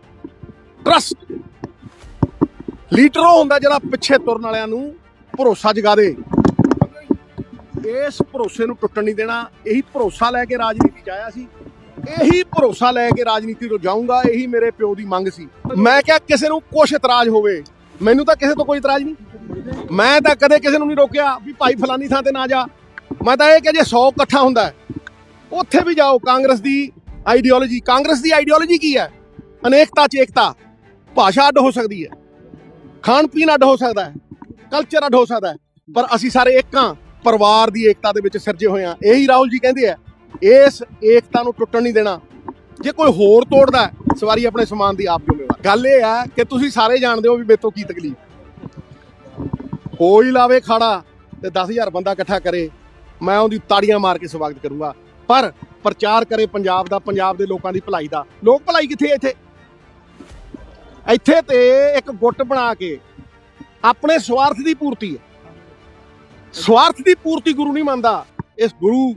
ਟਰਸਟ ਲੀਡਰ ਉਹ ਹੁੰਦਾ ਜਿਹੜਾ ਪਿੱਛੇ ਤੁਰਨ ਵਾਲਿਆਂ ਨੂੰ ਭਰੋਸਾ ਜਗਾ ਦੇ ਇਸ ਭਰੋਸੇ ਨੂੰ ਟੁੱਟਣ ਨਹੀਂ ਦੇਣਾ। ਇਹੀ ਭਰੋਸਾ ਲੈ ਕੇ ਰਾਜਨੀਤੀ 'ਚ ਆਇਆ ਸੀ। ਇਹੀ ਭਰੋਸਾ ਲੈ ਕੇ ਰਾਜਨੀਤੀ ਤੋਂ ਜਾਊਂਗਾ। ਇਹੀ ਮੇਰੇ ਪਿਓ ਦੀ ਮੰਗ ਸੀ। ਮੈਂ ਕਿਹਾ ਕਿਸੇ ਨੂੰ ਕੁਛ ਇਤਰਾਜ਼ ਹੋਵੇ ਮੈਨੂੰ ਤਾਂ ਕਿਸੇ ਤੋਂ ਕੋਈ ਇਤਰਾਜ਼ ਨਹੀਂ। ਮੈਂ ਤਾਂ ਕਦੇ ਕਿਸੇ ਨੂੰ ਨਹੀਂ ਰੋਕਿਆ ਵੀ ਭਾਈ ਫਲਾਨੀ ਥਾਂ ਤੇ ਨਾ ਜਾ। ਮੈਂ ਤਾਂ ਇਹ ਕਿ ਜੇ 100 ਇਕੱਠਾ ਹੁੰਦਾ ਉੱਥੇ ਵੀ ਜਾਓ, ਕਾਂਗਰਸ ਦੀ ਆਈਡੀਓਲੋਜੀ ਕਾਂਗਰਸ ਦੀ ਆਈਡੀਓਲੋਜੀ ਕੀ ਹੈ? ਅਨੇਕਤਾ ਚ ਏਕਤਾ। ਭਾਸ਼ਾ ਅੱਡ ਹੋ ਸਕਦੀ ਹੈ। ਖਾਣ ਪੀਣ ਅੱਡ ਹੋ ਸਕਦਾ ਹੈ। ਕਲਚਰ ਅੱਡ ਹੋ ਸਕਦਾ ਹੈ। ਪਰ ਅਸੀਂ ਸਾਰੇ ਇੱਕ ਪਰਿਵਾਰ ਦੀ ਏਕਤਾ ਦੇ ਵਿੱਚ ਸਿਰਜੇ ਹੋਏ ਹਾਂ। ਇਹੀ ਰਾਹੁਲ ਜੀ ਕਹਿੰਦੇ ਆ, ਇਸ ਏਕਤਾ ਨੂੰ ਟੁੱਟਣ ਨਹੀਂ ਦੇਣਾ। ਜੇ ਕੋਈ ਹੋਰ ਤੋੜਦਾ ਸਵਾਰੀ ਆਪਣੇ ਸਮਾਨ ਦੀ ਆਪ ਜ਼ਿੰਮੇਵਾਰ ਗੱਲ ਇਹ ਹੈ ਕਿ ਤੁਸੀਂ ਸਾਰੇ ਜਾਣਦੇ ਹੋ ਵੀ ਮੇਰੇ ਤੋਂ ਕੀ ਤਕਲੀਫ। ਕੋਈ ਲਾਵੇ ਖਾੜਾ ਤੇ 10000 ਬੰਦਾ ਇਕੱਠਾ ਕਰੇ, ਮੈਂ ਉਹਦੀ ਤਾੜੀਆਂ ਮਾਰ ਕੇ ਸਵਾਗਤ ਕਰੂੰਗਾ। ਪਰ ਪ੍ਰਚਾਰ ਕਰੇ ਪੰਜਾਬ ਦਾ, ਪੰਜਾਬ ਦੇ ਲੋਕਾਂ ਦੀ ਭਲਾਈ ਦਾ। ਲੋਕ ਭਲਾਈ ਕਿੱਥੇ ਹੈ ਇੱਥੇ? ਇੱਥੇ ਤੇ ਇੱਕ ਗੁੱਟ ਬਣਾ ਕੇ ਆਪਣੇ ਸਵਾਰਥ ਦੀ ਪੂਰਤੀ ਹੈ। ਸਵਾਰਥ ਦੀ ਪੂਰਤੀ ਗੁਰੂ ਨਹੀਂ ਮੰਨਦਾ। ਇਸ ਗੁਰੂ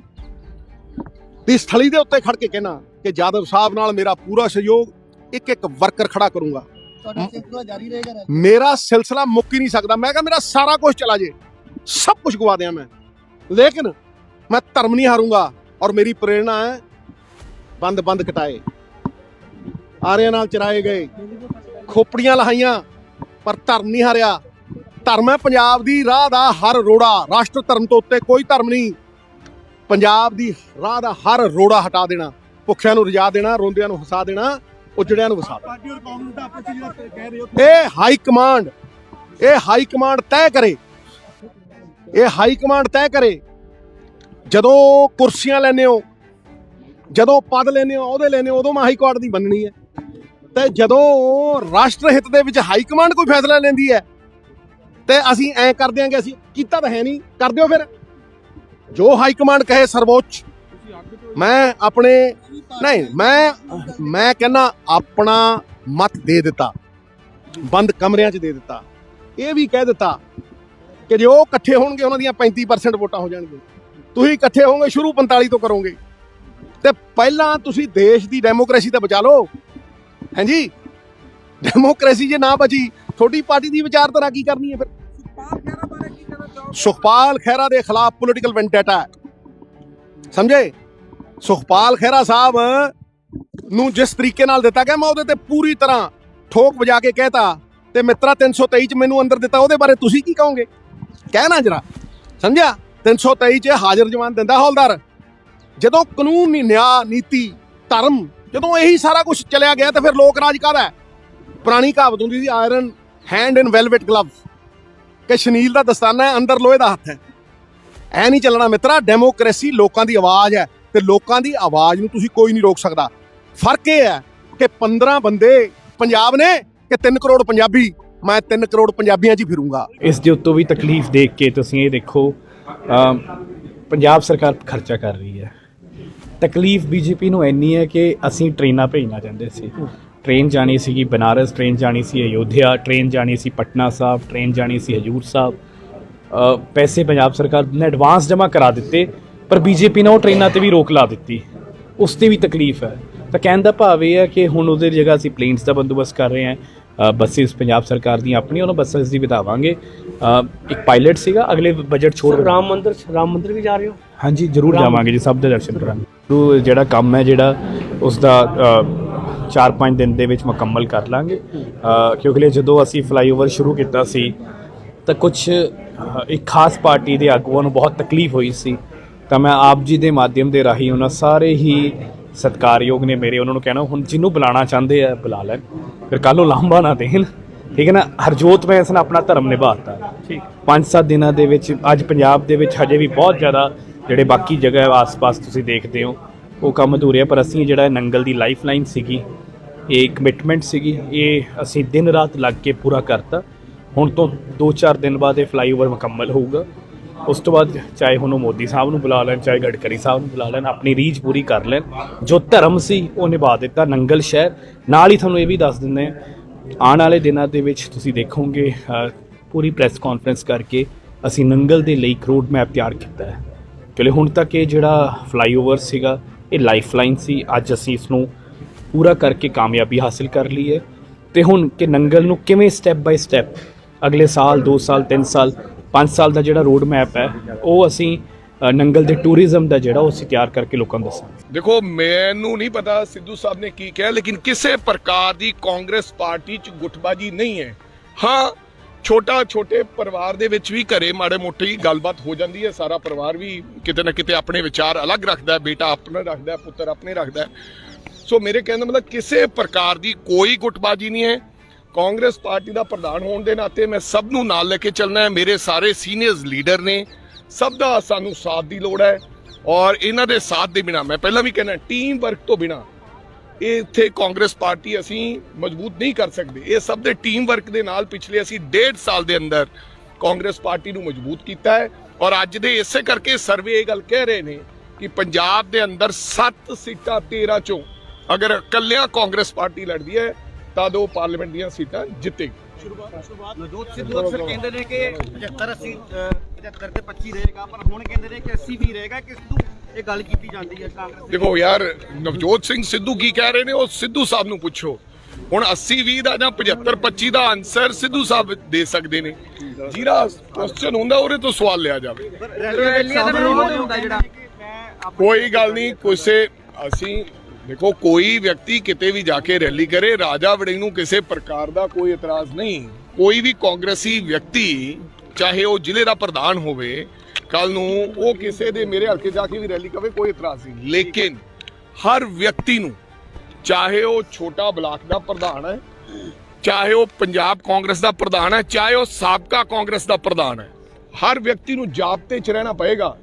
ਦੀ ਸਥਲੀ ਦੇ ਉੱਤੇ ਖੜ ਕੇ ਕਹਿਣਾ ਕਿ ਜਾਦਵ ਸਾਹਿਬ ਨਾਲ ਮੇਰਾ ਪੂਰਾ ਸਹਿਯੋਗ ਇੱਕ ਇੱਕ ਵਰਕਰ ਖੜਾ ਕਰੂੰਗਾ।
ਤੁਹਾਡਾ ਸਿਲਸਿਲਾ ਜਾਰੀ ਰਹੇਗਾ ਰਾਜ।
ਮੇਰਾ ਸਿਲਸਿਲਾ ਮੁੱਕ ਹੀ ਨਹੀਂ ਸਕਦਾ। ਮੈਂ ਕਿਹਾ ਮੇਰਾ ਸਾਰਾ ਕੁਝ ਚਲਾ ਜੇ। ਸਭ ਕੁਝ ਗਵਾ ਦਿਆਂ ਮੈਂ। ਲੇਕਿਨ ਮੈਂ ਧਰਮ ਨਹੀਂ ਹਾਰੂੰਗਾ ਔਰ ਮੇਰੀ ਪ੍ਰੇਰਣਾ ਹੈ ਬੰਦ ਬੰਦ ਕਟਾਏ। ਆਰਿਆਂ ਨਾਲ ਚਰਾਏ ਗਏ। ਖੋਪੜੀਆਂ ਲਹਾਈਆਂ ਪਰ ਧਰਮ ਨਹੀਂ ਹਾਰਿਆ। ਧਰਮ ਹੈ ਪੰਜਾਬ ਦੀ ਰਾਹ ਦਾ ਹਰ ਰੋੜਾ। ਰਾਸ਼ਟਰ ਧਰਮ ਤੋਂ ਉੱਤੇ ਕੋਈ ਧਰਮ ਨਹੀਂ। ਪੰਜਾਬ ਦੀ ਰਾਹ ਦਾ ਹਰ ਰੋੜਾ ਹਟਾ ਦੇਣਾ। ਭੁੱਖਿਆਂ ਨੂੰ ਰਜਾ ਦੇਣਾ ਰੋਂਦਿਆਂ ਨੂੰ ਹਸਾ ਦੇਣਾ। ਉਜੜਿਆਂ ਨੂੰ ਵਸਾ
ਪਾਰਟੀ ਔਰ ਕਾਂਗਰਸ ਦਾ ਆਪਸ ਵਿੱਚ ਜਿਹੜਾ ਕਹਿ ਰਹੇ ਹੋ
ਇਹ ਹਾਈ ਕਮਾਂਡ ਇਹ ਹਾਈ ਕਮਾਂਡ ਤੈਅ ਕਰੇ। ਇਹ ਹਾਈ ਕਮਾਂਡ ਤੈਅ ਕਰੇ। ਜਦੋਂ ਕੁਰਸੀਆਂ ਲੈਨੇ ਹੋ ਜਦੋਂ ਪਦ ਲੈਨੇ ਹੋ ਉਹਦੇ ਲੈਨੇ ਹੋ ਉਦੋਂ ਮੈਂ ਹਾਈ ਕੋਰਟ ਦੀ ਬੰਨਣੀ ਹੈ। ਤੇ ਜਦੋਂ ਰਾਸ਼ਟਰ ਹਿੱਤ ਦੇ ਵਿੱਚ ਹਾਈ ਕਮਾਂਡ ਕੋਈ ਫੈਸਲਾ ਲੈਂਦੀ ਹੈ ਤੇ ਅਸੀਂ ਐ ਕਰ ਦਿਆਂਗੇ ਅਸੀਂ ਕੀਤਾ ਤਾਂ ਹੈ ਨਹੀਂ। ਕਰ ਦਿਓ ਫਿਰ। ਜੋ ਹਾਈ ਕਮਾਂਡ ਕਹੇ ਸਰਵੋੱਚ। ਮੈਂ ਆਪਣੇ ਨਹੀਂ ਮੈਂ ਮੈਂ ਕਹਿੰਦਾ ਆਪਣਾ ਮਤ ਦੇ ਦਿੱਤਾ। ਬੰਦ ਕਮਰਿਆਂ 'ਚ ਦੇ ਦਿੱਤਾ। ਇਹ ਵੀ ਕਹਿ ਦਿੱਤਾ ਕਿ ਜੇ ਉਹ ਇਕੱਠੇ ਹੋਣਗੇ ਉਹਨਾਂ ਦੀਆਂ 35% ਵੋਟਾਂ ਹੋ ਜਾਣਗੀਆਂ। ਤੁਸੀਂ ਇਕੱਠੇ ਹੋਵੋਗੇ ਸ਼ੁਰੂ 45 ਤੋਂ ਕਰੋਗੇ। ਤੇ ਪਹਿਲਾਂ ਤੁਸੀਂ ਦੇਸ਼ ਦੀ ਡੈਮੋਕ੍ਰੇਸੀ ਤਾਂ ਬਚਾ ਲਓ। ਹਾਂਜੀ ਡੈਮੋਕ੍ਰੇਸੀ ਜੇ ਨਾ ਬਚੀ ਤੁਹਾਡੀ ਪਾਰਟੀ ਦੀ ਵਿਚਾਰਧਾਰਾ ਕੀ ਕਰਨੀ ਹੈ ਫਿਰ? ਸੁਖਪਾਲ ਖਹਿਰਾ ਦੇ ਖਿਲਾਫ ਪੋਲੀਟੀਕਲ ਵੈਂਡੇਟਾ ਹੈ। ਸਮਝੇ? ਸੁਖਪਾਲ ਖਹਿਰਾ ਸਾਹਿਬ ਨੂੰ ਜਿਸ ਤਰੀਕੇ ਨਾਲ ਦਿੱਤਾ ਗਿਆ, ਮੈਂ ਉਹਦੇ ਤੇ ਪੂਰੀ ਤਰ੍ਹਾਂ ਠੋਕ ਵਜਾ ਕੇ ਕਹਿਤਾ ਤੇ ਮਿੱਤਰਾ 323 ਚ ਮੈਨੂੰ ਅੰਦਰ ਦਿੱਤਾ, ਉਹਦੇ ਬਾਰੇ ਤੁਸੀਂ ਕੀ ਕਹੋਗੇ? ਕਹਿਣਾ ਜਰਾ, ਸਮਝਿਆ? 323 ਚ ਹਾਜ਼ਰ ਜਵਾਨ ਦਿੰਦਾ ਹੌਲਦਾਰ। ਜਦੋਂ ਕਾਨੂੰਨ ਨੀ ਨਿਆਂ, ਨੀਤੀ, ਧਰਮ, ਜਦੋਂ ਇਹੀ ਸਾਰਾ ਕੁਝ ਚਲਿਆ ਗਿਆ ਤਾਂ ਫਿਰ ਲੋਕ ਰਾਜ ਕਾਹਦਾ ਪੁਰਾਣੀ ਕਹਾਵਤ ਹੁੰਦੀ ਸੀ iron hand in velvet glove ਕਿ ਸ਼ਨੀਲ ਦਾ ਦਸਤਾਨਾ ਹੈ, ਅੰਦਰ ਲੋਹੇ ਦਾ ਹੱਥ ਹੈ। ਐ ਨਹੀਂ ਚੱਲਣਾ ਮਿੱਤਰਾ ਡੈਮੋਕ੍ਰੇਸੀ ਲੋਕਾਂ ਦੀ ਆਵਾਜ਼ ਹੈ ਤੇ ਲੋਕਾਂ ਦੀ ਆਵਾਜ਼ ਨੂੰ ਤੁਸੀਂ ਕੋਈ ਨਹੀਂ ਰੋਕ ਸਕਦਾ। ਫ਼ਰਕ ਇਹ ਹੈ ਕਿ 15 ਬੰਦੇ ਪੰਜਾਬ ਨੇ ਕਿ 3 ਕਰੋੜ ਪੰਜਾਬੀ। ਮੈਂ 3 ਕਰੋੜ ਪੰਜਾਬੀਆਂ 'ਚ ਹੀ ਫਿਰੂੰਗਾ।
ਇਸ ਦੇ ਉੱਤੋਂ ਵੀ ਤਕਲੀਫ ਦੇਖ ਕੇ ਤੁਸੀਂ ਇਹ ਦੇਖੋ ਪੰਜਾਬ ਸਰਕਾਰ ਖਰਚਾ ਕਰ ਰਹੀ ਹੈ। ਤਕਲੀਫ ਬੀਜੇਪੀ ਨੂੰ ਇੰਨੀ ਹੈ ਕਿ ਅਸੀਂ ਟ੍ਰੇਨਾਂ ਭੇਜਣਾ ਚਾਹੁੰਦੇ ਸੀ। ਟ੍ਰੇਨ ਜਾਣੀ ਸੀਗੀ ਬਨਾਰਸ, ਟ੍ਰੇਨ ਜਾਣੀ ਸੀ ਅਯੋਧਿਆ, ਟ੍ਰੇਨ ਜਾਣੀ ਸੀ ਪਟਨਾ ਸਾਹਿਬ, ਟ੍ਰੇਨ ਜਾਣੀ ਸੀ ਹਜੂਰ ਸਾਹਿਬ। ਪੈਸੇ ਪੰਜਾਬ ਸਰਕਾਰ ਨੇ ਐਡਵਾਂਸ ਜਮ੍ਹਾਂ ਕਰਾ ਦਿੱਤੇ ਪਰ ਬੀਜੇਪੀ ਨੇ ਉਹ ਟ੍ਰੇਨਾਂ ਤੇ ਵੀ ਰੋਕ ਲਾ ਦਿੱਤੀ। ਉਸ ਤੇ ਵੀ ਤਕਲੀਫ ਹੈ। ਤਾਂ ਕਹਿਣ ਦਾ ਭਾਵ ਇਹ ਹੈ ਕਿ ਹੁਣ ਉਹਦੇ ਜਗ੍ਹਾ ਅਸੀਂ ਪਲੇਨਸ ਦਾ ਬੰਦੋਬਸਤ ਕਰ ਰਹੇ ਹਾਂ। ਬੱਸਿਸ ਪੰਜਾਬ ਸਰਕਾਰ ਦੀਆਂ ਆਪਣੀਆਂ ਉਹਨਾਂ ਬੱਸਿਸ ਦੀ ਵਧਾਵਾਂਗੇ। ਇੱਕ ਪਾਇਲਟ ਸੀਗਾ ਅਗਲੇ ਬਜਟ ਛੋੜ
ਰਾਮ ਮੰਦਿਰ ਰਾਮ ਮੰਦਿਰ ਵੀ ਜਾ ਰਹੇ ਹੋ?
ਹਾਂਜੀ ਜ਼ਰੂਰ ਜਾਵਾਂਗੇ ਜੀ ਸਭ ਦੇ ਦਰਸ਼ਨ ਕਰਾਂਗੇ। ਜਿਹੜਾ ਕੰਮ ਹੈ ਜਿਹੜਾ ਉਸ ਦਾ 4-5 ਦਿਨ ਦੇ ਵਿੱਚ ਮੁਕੰਮਲ ਕਰ ਲਾਂਗੇ। ਕਿਉਂਕਿ ਜਦੋਂ ਅਸੀਂ ਫਲਾਈਓਵਰ ਸ਼ੁਰੂ ਕੀਤਾ ਸੀ ਤਾਂ ਕੁਝ ਇੱਕ ਖਾਸ ਪਾਰਟੀ ਦੇ ਆਗੂਆਂ ਨੂੰ ਬਹੁਤ ਤਕਲੀਫ ਹੋਈ ਸੀ। ਤਾਂ ਮੈਂ ਆਪ ਜੀ ਦੇ ਮਾਧਿਅਮ ਦੇ ਰਾਹੀਂ ਉਹਨਾਂ ਸਾਰੇ ਹੀ ਸਤਿਕਾਰਯੋਗ ਨੇ ਮੇਰੇ ਉਹਨਾਂ ਨੂੰ ਕਹਿਣਾ ਹੁਣ ਜਿਹਨੂੰ ਬੁਲਾਣਾ ਚਾਹੁੰਦੇ ਆ ਬੁਲਾ ਲੈਣ ਫਿਰ ਕੱਲ ਨੂੰ ਲਾਂਭਾ ਨਾ ਦੇਣ। ਠੀਕ ਹੈ ਨਾ? ਹਰਜੋਤ ਮੈਂ ਇਸ ਨਾਲ ਆਪਣਾ ਧਰਮ ਨਿਭਾਤਾ। ਠੀਕ। 5-7 ਦਿਨਾਂ ਦੇ ਵਿੱਚ ਅੱਜ ਪੰਜਾਬ ਦੇ ਵਿੱਚ ਹਜੇ ਵੀ ਬਹੁਤ ਜ਼ਿਆਦਾ ਜਿਹੜੇ ਬਾਕੀ ਜਗ੍ਹਾ ਆਸ-ਪਾਸ ਤੁਸੀਂ ਦੇਖਦੇ ਹੋ ਉਹ ਕੰਮ ਅਧੂਰੇ ਆ ਪਰ ਅਸੀਂ ਜਿਹੜਾ ਨੰਗਲ ਦੀ ਲਾਈਫਲਾਈਨ ਸੀਗੀ ਇਹ ਕਮਿਟਮੈਂਟ ਸੀਗੀ ਇਹ ਅਸੀਂ ਦਿਨ ਰਾਤ ਲੱਗ ਕੇ ਪੂਰਾ ਕਰਤਾ। ਹੁਣ ਤੋਂ 2-4 ਦਿਨ ਬਾਅਦ ਇਹ ਫਲਾਈਓਵਰ ਮੁਕੰਮਲ ਹੋਊਗਾ। ਉਸ ਤੋਂ ਬਾਅਦ ਚਾਹੇ ਹੁਣ ਉਹ ਮੋਦੀ ਸਾਹਿਬ ਨੂੰ ਬੁਲਾ ਲੈਣ, ਚਾਹੇ ਗਡਕਰੀ ਸਾਹਿਬ ਨੂੰ ਬੁਲਾ ਲੈਣ, ਆਪਣੀ ਰੀਝ ਪੂਰੀ ਕਰ ਲੈਣ। ਜੋ ਧਰਮ ਸੀ, ਉਹ ਨਿਭਾ ਦਿੱਤਾ ਨੰਗਲ ਸ਼ਹਿਰ। ਨਾਲ ਹੀ ਤੁਹਾਨੂੰ ਇਹ ਵੀ ਦੱਸ ਦਿੰਦੇ ਹਾਂ, ਆਉਣ ਵਾਲੇ ਦਿਨਾਂ ਦੇ ਵਿੱਚ ਤੁਸੀਂ ਦੇਖੋਗੇ ਪੂਰੀ ਪ੍ਰੈਸ ਕਾਨਫਰੰਸ ਕਰਕੇ ਅਸੀਂ ਨੰਗਲ ਦੇ ਲਈ ਇੱਕ ਰੋਡ ਮੈਪ ਤਿਆਰ ਕੀਤਾ ਹੈ। ਚਲੇ ਹੁਣ ਤੱਕ ਇਹ ਜਿਹੜਾ ਫਲਾਈਓਵਰ ਸੀਗਾ, ਇਹ ਲਾਈਫਲਾਈਨ ਸੀ। ਅੱਜ ਅਸੀਂ ਇਸ ਨੂੰ ਪੂਰਾ ਕਰਕੇ ਕਾਮਯਾਬੀ ਹਾਸਲ ਕਰ ਲਈ ਹੈ। ਤੇ ਹੁਣ ਕਿ ਨੰਗਲ ਨੂੰ ਕਿਵੇਂ ਸਟੈਪ ਬਾਈ ਸਟੈਪ ਅਗਲੇ ਸਾਲ 2 ਸਾਲ 3 ਸਾਲ 5 ਸਾਲ ਦਾ ਜਿਹੜਾ ਰੋਡ ਮੈਪ ਹੈ, ਉਹ ਅਸੀਂ ਨੰਗਲ ਦੇ ਟੂਰਿਜ਼ਮ ਦਾ ਜਿਹੜਾ ਉਹ ਅਸੀਂ ਤਿਆਰ ਕਰਕੇ ਲੋਕਾਂ ਨੂੰ ਦੱਸਾਂਗੇ।
ਦੇਖੋ, ਮੈਨੂੰ ਨਹੀਂ ਪਤਾ ਸਿੱਧੂ ਸਾਹਿਬ ਨੇ ਕੀ ਕਿਹਾ, ਲੇਕਿਨ ਕਿਸੇ ਪ੍ਰਕਾਰ ਦੀ ਕਾਂਗਰਸ ਪਾਰਟੀ 'ਚ ਗੁੱਟਬਾਜੀ ਨਹੀਂ ਹੈ। ਹਾਂ ਛੋਟਾ ਛੋਟੇ ਪਰਿਵਾਰ ਦੇ ਵਿੱਚ ਵੀ ਘਰੇ ਮਾੜੇ ਮੋਟੇ ਗੱਲਬਾਤ ਹੋ ਜਾਂਦੀ ਹੈ। ਸਾਰਾ ਪਰਿਵਾਰ ਵੀ ਕਿਤੇ ਨਾ ਕਿਤੇ ਆਪਣੇ ਵਿਚਾਰ ਅਲੱਗ ਰੱਖਦਾ ਬੇਟਾ ਆਪਣਾ ਰੱਖਦਾ ਪੁੱਤਰ ਆਪਣੇ ਰੱਖਦਾ ਸੋ ਮੇਰੇ ਕਹਿਣ ਦਾ ਮਤਲਬ, ਕਿਸੇ ਪ੍ਰਕਾਰ ਦੀ ਕੋਈ ਗੁੱਟਬਾਜੀ ਨਹੀਂ ਹੈ। ਕਾਂਗਰਸ ਪਾਰਟੀ ਦਾ ਪ੍ਰਧਾਨ ਹੋਣ ਦੇ ਨਾਤੇ ਮੈਂ ਸਭ ਨੂੰ ਨਾਲ ਲੈ ਕੇ ਚੱਲਣਾ ਹੈ। ਮੇਰੇ ਸਾਰੇ ਸੀਨੀਅਰਸ ਲੀਡਰ ਨੇ, ਸਭ ਦਾ ਸਾਨੂੰ ਸਾਥ ਦੀ ਲੋੜ ਹੈ ਔਰ ਇਹਨਾਂ ਦੇ ਸਾਥ ਦੇ ਬਿਨਾ, ਮੈਂ ਪਹਿਲਾਂ ਵੀ ਕਹਿਣਾ ਟੀਮ ਵਰਕ ਤੋਂ ਬਿਨਾ ਇਹ ਇੱਥੇ ਕਾਂਗਰਸ ਪਾਰਟੀ ਅਸੀਂ ਮਜ਼ਬੂਤ ਨਹੀਂ ਕਰ ਸਕਦੇ। ਇਹ ਸਭ ਦੇ ਟੀਮ ਵਰਕ ਦੇ ਨਾਲ ਪਿਛਲੇ ਅਸੀਂ ਡੇਢ ਸਾਲ ਦੇ ਅੰਦਰ ਕਾਂਗਰਸ ਪਾਰਟੀ ਨੂੰ ਮਜ਼ਬੂਤ ਕੀਤਾ ਹੈ ਔਰ ਅੱਜ ਦੇ ਇਸੇ ਕਰਕੇ ਸਰਵੇ ਇਹ ਗੱਲ ਕਹਿ ਰਹੇ ਨੇ ਕਿ ਪੰਜਾਬ ਦੇ ਅੰਦਰ 7 ਸੀਟਾਂ 13 ਚੋਂ ਅਗਰ ਇਕੱਲਿਆਂ ਕਾਂਗਰਸ ਪਾਰਟੀ ਲੜਦੀ ਹੈ ਤਾਂ ਦੋ ਪਾਰਲੀਮੈਂਟ ਦੀਆਂ ਸੀਟਾਂ ਜਿੱਤੇਗੀ।
ਨਵਜੋਤ ਸਿੱਧੂ ਅਕਸਰ ਕਹਿੰਦੇ ਨੇ ਕਿ 75 80 75 ਤੇ 25 ਰਹੇਗਾ ਪਰ ਹੁਣ ਕਹਿੰਦੇ ਨੇ ਕਿ 80 ਵੀ ਰਹੇਗਾ ਕਿ ਸਿੱਧੂ ਇਹ ਗੱਲ ਕੀਤੀ ਜਾਂਦੀ ਹੈ ਕਾਂਗਰਸ ਦੇ
ਦੇਖੋ ਯਾਰ ਨਵਜੋਤ ਸਿੰਘ ਸਿੱਧੂ ਕੀ ਕਹਿ ਰਹੇ ਨੇ? ਉਹ ਸਿੱਧੂ ਸਾਹਿਬ ਨੂੰ ਪੁੱਛੋ। ਹੁਣ 80 20 ਦਾ ਜਾਂ 75 25 ਦਾ ਆਨਸਰ ਸਿੱਧੂ ਸਾਹਿਬ ਦੇ ਸਕਦੇ ਨੇ। ਜਿਹੜਾ ਕੁਐਸਚਨ ਹੁੰਦਾ ਉਹਦੇ ਤੋਂ ਸਵਾਲ ਲਿਆ ਜਾਵੇ। ਕੋਈ ਗੱਲ ਨਹੀਂ ਕਿਸੇ ਅਸੀਂ ਦੇਖੋ, ਕੋਈ ਵਿਅਕਤੀ ਕਿਤੇ ਵੀ ਜਾ ਕੇ ਰੈਲੀ ਕਰੇ, ਰਾਜਾ ਵੜਿੰਗ ਨੂੰ ਕਿਸੇ ਪ੍ਰਕਾਰ ਦਾ ਕੋਈ ਇਤਰਾਜ਼ ਨਹੀਂ। ਕੋਈ ਵੀ ਕਾਂਗਰਸੀ ਵਿਅਕਤੀ, ਚਾਹੇ ਉਹ ਜ਼ਿਲ੍ਹੇ ਦਾ ਪ੍ਰਧਾਨ ਹੋਵੇ ਕੱਲ ਨੂੰ ਉਹ ਕਿਸੇ ਦੇ ਮੇਰੇ ਹਲਕੇ ਜਾ ਕੇ ਵੀ ਰੈਲੀ ਕਰੇ ਕੋਈ ਇਤਰਾਜ਼ ਨਹੀਂ। ਲੇਕਿਨ ਹਰ ਵਿਅਕਤੀ ਨੂੰ, ਚਾਹੇ ਉਹ ਛੋਟਾ ਬਲਾਕ ਦਾ ਪ੍ਰਧਾਨ ਹੈ, ਚਾਹੇ ਉਹ ਪੰਜਾਬ ਕਾਂਗਰਸ ਦਾ ਪ੍ਰਧਾਨ ਹੈ, ਚਾਹੇ ਉਹ ਸਾਬਕਾ ਕਾਂਗਰਸ ਦਾ ਪ੍ਰਧਾਨ ਹੈ, ਹਰ ਵਿਅਕਤੀ ਨੂੰ ਜਾਬਤੇ 'ਚ ਰਹਿਣਾ ਪਏਗਾ।